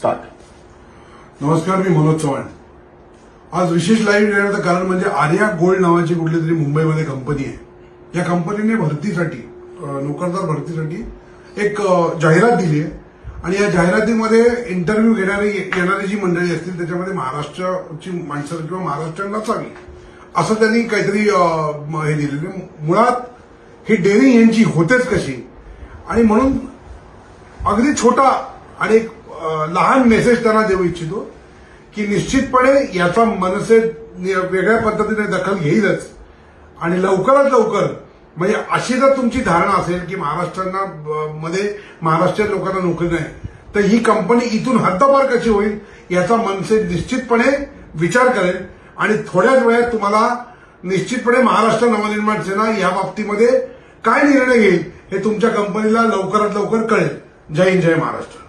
Start. नमस्कार मी मनोज चव्हाण. आज विशेष लाईव्ह येण्याचं कारण म्हणजे आर्या गोल्ड नावाची कुठली तरी मुंबईमध्ये कंपनी आहे. या कंपनीने भरतीसाठी नोकरदार भरतीसाठी एक जाहिरात दिली आहे. आणि या जाहिरातीमध्ये इंटरव्ह्यू घेणारी येणारी जी मंडळी असतील त्याच्यामध्ये महाराष्ट्राची माणसं किंवा महाराष्ट्र नसावी असं त्यांनी काहीतरी हे दिलेलं म्हणजे मुळात ही डेअरिंग यांची होतेच कशी? आणि म्हणून अगदी छोटा आणि एक लहान मेसेज त्यांना देऊ इच्छितो की निश्चितपणे याचा मनसे वेगळ्या पद्धतीने दखल घेईलच. आणि लवकरात लवकर म्हणजे अशी जर तुमची धारणा असेल की महाराष्ट्रांना मध्ये महाराष्ट्रीयन लोकांना नोकरी नाही तर ही कंपनी इथून हद्दपार कशी होईल याचा मनसे निश्चितपणे विचार करेल. आणि थोड्याच वेळात तुम्हाला निश्चितपणे महाराष्ट्र नवनिर्माण सेना या बाबतीमध्ये काय निर्णय घेईल हे तुमच्या कंपनीला लवकरात लवकर कळेल. जय हिंद जय महाराष्ट्र.